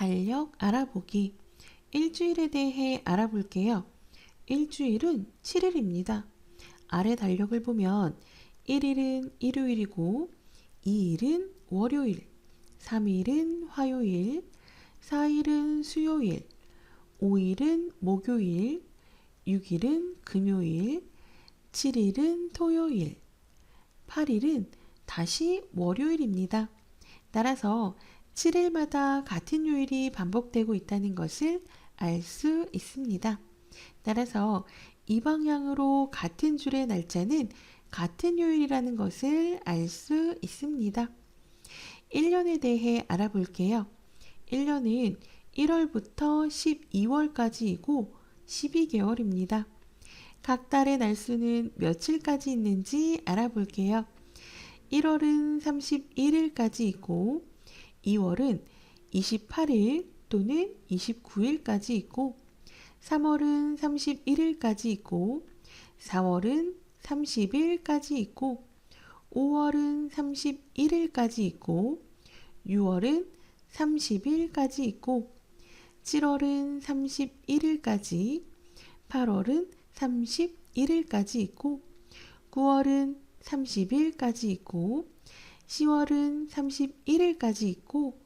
달력 알아보기. 일주일에 대해 알아볼게요. 일주일은 7일입니다. 아래 달력을 보면 1일은 일요일이고 2일은 월요일, 3일은 화요일, 4일은 수요일, 5일은 목요일, 6일은 금요일, 7일은 토요일, 8일은 다시 월요일입니다. 따라서 7일마다 같은 요일이 반복되고 있다는 것을 알 수 있습니다. 따라서 이 방향으로 같은 줄의 날짜는 같은 요일이라는 것을 알 수 있습니다. 1년에 대해 알아볼게요. 1년은 1월부터 12월까지이고 12개월입니다. 각 달의 날수는 며칠까지 있는지 알아볼게요. 1월은 31일까지 있고 2월은 28일 또는 29일까지 있고 3월은 31일까지 있고 4월은 30일까지 있고 5월은 31일까지 있고 6월은 30일까지 있고 7월은 31일까지 8월은 31일까지 있고 9월은 30일까지 있고 10월은 31일까지 있고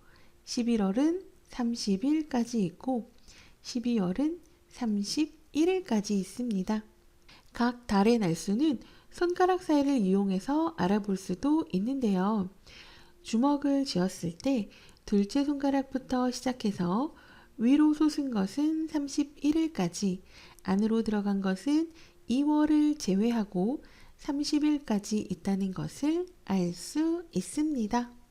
11월은 30일까지 있고 12월은 31일까지 있습니다. 각 달의 날수는 손가락 사이를 이용해서 알아볼 수도 있는데요. 주먹을 쥐었을 때 둘째 손가락부터 시작해서 위로 솟은 것은 31일까지, 안으로 들어간 것은 2월을 제외하고 30일까지 있다는 것을 알 수 있습니다.